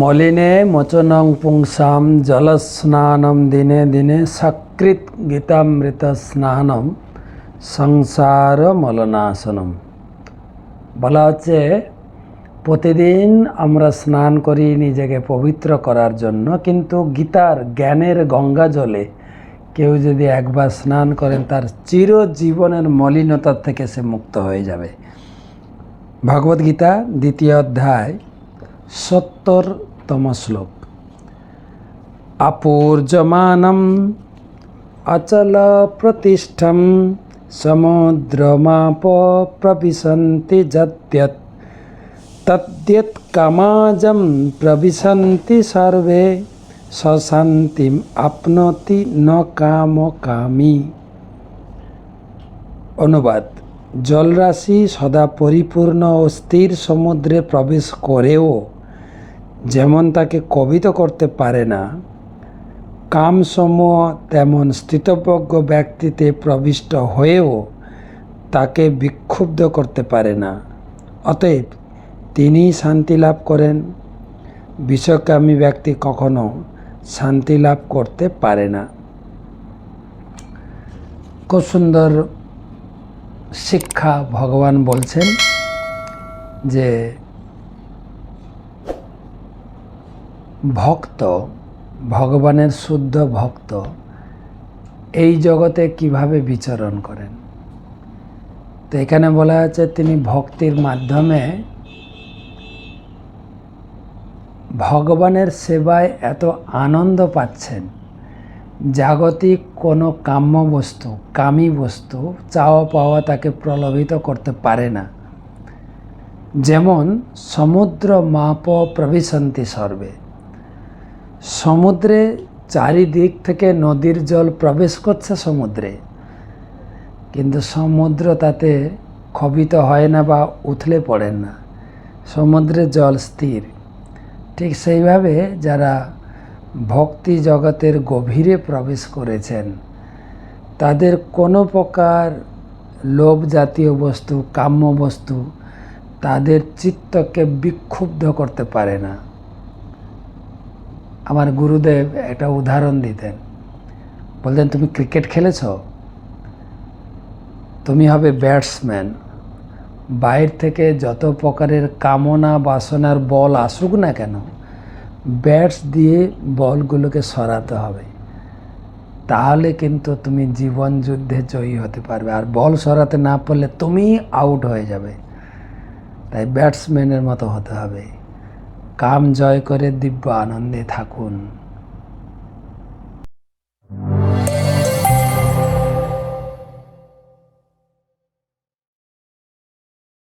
মলিনে মোচনং পুংসাম জলস্নানম দিনে দিনে সকৃত গীতামৃত স্নানম সংসার মলনাশনম। বলা হচ্ছে, প্রতিদিন আমরা স্নান করি নিজেকে পবিত্র করার জন্য, কিন্তু গীতার জ্ঞানের গঙ্গা জলে কেউ যদি একবার স্নান করেন, তার চিরজীবনের মলিনতার থেকে সে মুক্ত হয়ে যাবে। ভগবদ্গীতা দ্বিতীয় অধ্যায় সত্তরতম শ্লোক। আপূর্যমানম অচল প্রতিষ্ঠম সমুদ্রমাপ প্রবিশন্তি যদ্যৎ তদ্যৎ কামাজম প্রবিশন্তি সর্বে সশান্তিম আপনতি ন কাম কামী। অনুবাদ। জলরাশি সদা পরিপূর্ণ ও স্থির সমুদ্রে প্রবেশ করেও যেমন তাকে কবিত করতে পারে না, কামসমূহ তেমন স্থিতপ্রজ্ঞ ব্যক্তিতে প্রবিষ্ট হয়েও তাকে বিক্ষুব্ধ করতে পারে না। অতএব তিনি শান্তি লাভ করেন। বিষকামী ব্যক্তি কখনো শান্তি লাভ করতে পারে না। খুব সুন্দর শিক্ষা ভগবান বলছেন যে ভক্ত, ভগবানের শুদ্ধ ভক্ত, এই জগতে কীভাবে বিচরণ করেন? তো এখানে বলা আছে তিনি ভক্তির মাধ্যমে ভগবানের সেবায় এত আনন্দ পাচ্ছেন। জাগতিক কোনো কাম্য বস্তু, কামী বস্তু চাওয়া পাওয়া তাকে প্রলোভিত করতে পারে না। যেমন সমুদ্র মাপ প্রবিশন্তি সর্বে। সমুদ্রে চারিদিক থেকে নদীর জল প্রবেশ করছে সমুদ্রে। কিন্তু সমুদ্র তাতে ক্ষবিত হয় না বা উথলে পড়েন না। সমুদ্রের জল স্থির। ঠিক সেইভাবে যারা ভক্তি জগতের গভীরে প্রবেশ করেছেন। তাদের কোনো প্রকার লোভ জাতীয় বস্তু, কাম্য বস্তু তাদের চিত্তকে বিক্ষুব্ধ করতে পারে না। আমার গুরুদেব একটা উদাহরণ দিতেন। বলতেন, তুমি ক্রিকেট খেলেছ? তুমি হবে ব্যাটসম্যান। বাইর থেকে যত প্রকারের কামনা, বাসনার বল আসুক না কেন ব্যাটস দিয়ে বলগুলোকে সরাতে হবে। তাহলে কিন্তু তুমি জীবন যুদ্ধে জয়ী হতে পারবে। আর বল সরাতে না পারলে তুমি আউট হয়ে যাবে। তাই ব্যাটসম্যানের মতো হতে হবে। কাম জয় করে দিব্য আনন্দে থাকুন।